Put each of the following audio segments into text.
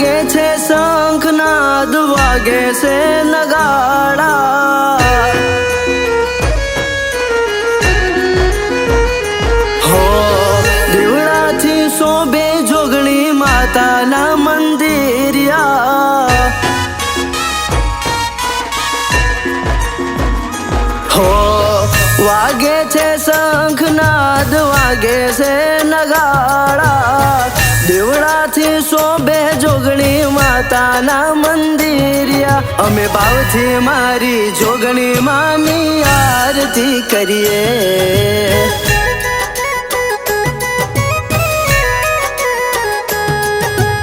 વાગે છે શંખનાદ વાગે છે નગાડા હો, દેવડાથી શોભે જોગણી માતાના મંદિરિયા હો, વાગે છે શંખનાદ વાગે છે નગાડા દેવડાથી શોભે જોગણી માતાના મંદિરિયા. અમે ભાવથી મારી જોગણી માની આરતી કરીએ.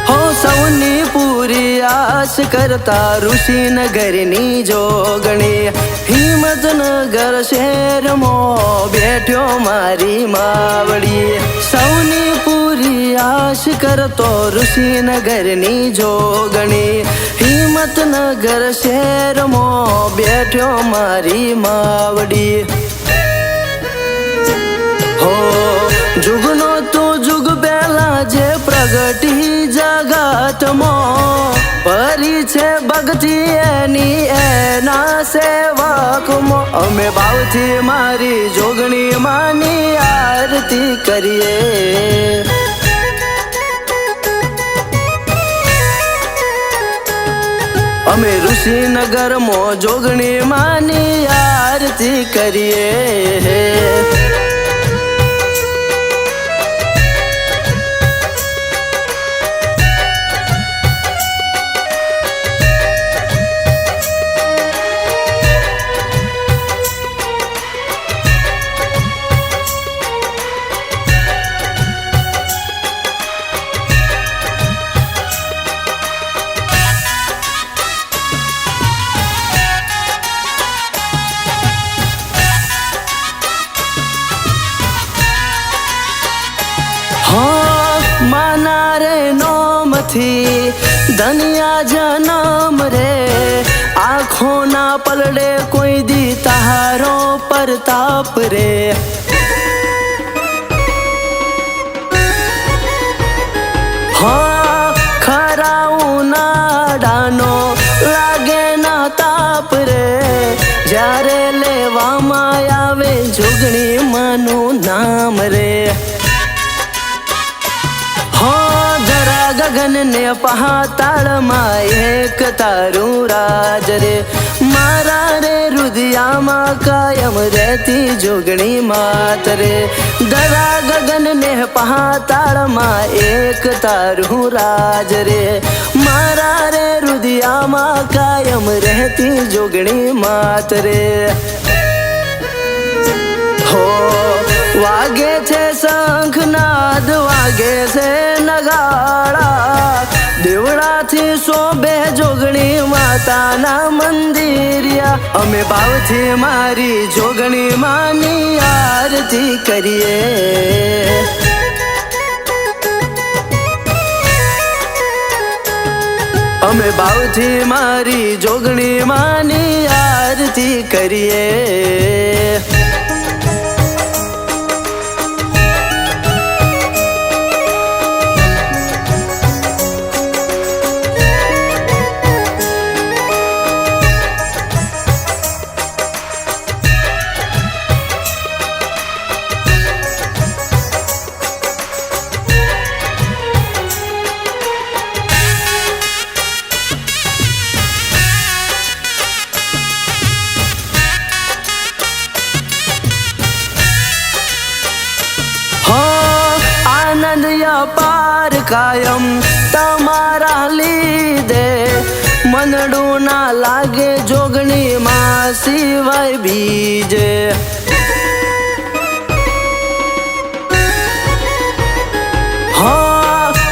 હો સૌની પૂરી આશ કરતા ઋષિનગરની જોગણી. હિંમતનગર શહેરમાં બેઠ્યો મારી માવડી. સૌની પૂરી આશ કરતો ઋષિનગરની જોગણી હિંમતનગર શહેરમાં બેઠ્યો મારી માવડી. હો, જુગનો તું જુગ પહેલા જે પ્રગટી જગતમાં. પરી છે ભક્તિ એની એના સેવકમાં. અમે ભાવથી મારી જોગણી માની આરતી કરીએ. અમે ઋષિનગરમાં જોગણી માની આરતી કરીએ ના પલડે કોઈ દી તારો પરતાપ રે. હા, ખરા ઉનાળાનો લાગે ના તાપ રે. જ્યારે લેવામાં આવે, જોગણી માનું નામ રે. ગગન ને પહાતાળમાં એક તારું રાજ રે. મારા રે રુદિયામાં કાયમ રહેતી જોગણી માત રે. દરા ગગન ને પહાતાળમાં એક તારું રાજ રે. મારા રે રુદિયામાં કાયમ રહેતી જોગણી માત રે. હો વાગે છે શંખનાદ વાગે છે નગાડા. દેવડાથી શોભે જોગણી માતાના મંદિરિયા. અમે ભાવથી મારી જોગણી માની આરતી કરીએ. અમે ભાવથી મારી જોગણી માની આરતી કરીએ. અપાર કાયમ તમારા લીધે મનડું ના લાગે જોગણી માં સિવાય બીજે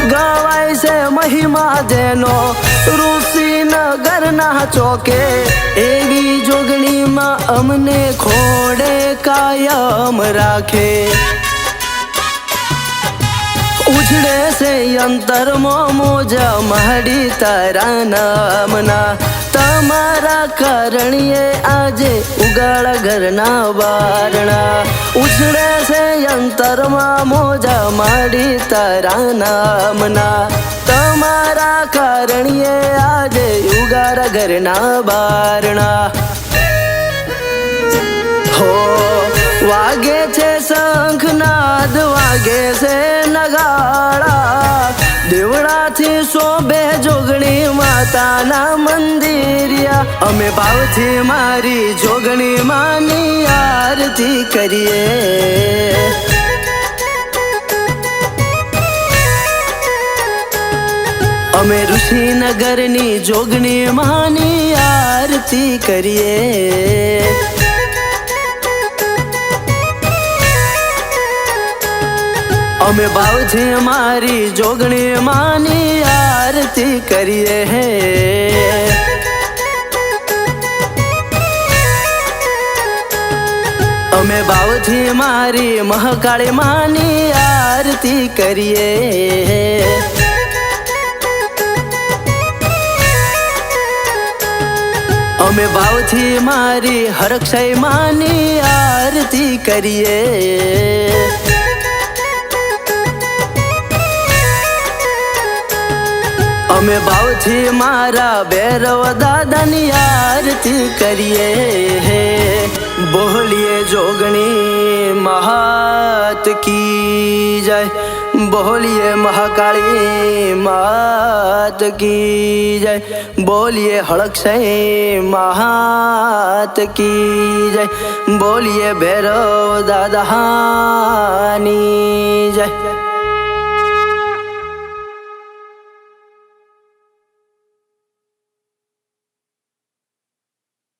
ગવાય છે મહિમા જેનો ઋષિ નગર ના ચોકે એવી જોગણીમાં અમને ખોડે કાયમ રાખે ઉછળે છે અંતરમાં મોજા મહડી તારા નામના. તમારા કારણીએ આજે ઉગાડ ઘરના બારણા ઉછળે છે અંતરમાં મોજા માડી તારા નામના. તમારા કારણીએ આજે ઉગાડ ઘરના બારણા હો, વાગે છે શંખનાદ વાગે છે શોભે જોગણી માતાના મંદિરિયા. અમે ભાવથી મારી જોગણી માની આરતી કરીએ. અમે ઋષિનગરની જોગણી માની આરતી કરીએ. અમે ભાવથી અમારી જોગણી માની આરતી કરીએ હે. અમે ભાવથી મારી મહાકાળી માની આરતી કરીએ અમે ભાવથી મારી હરક્ષય માની આરતી કરીએ. અમે ભાવથી મારા ભૈરવ દાદાની આરતી કરીએ હે બોલીએ જોગણી મહાત કી જય બોલીએ મહાકાળી માત કી જય બોલીએ હળક્ષય મહાત કી જય બોલીએ ભૈરવ દાદાની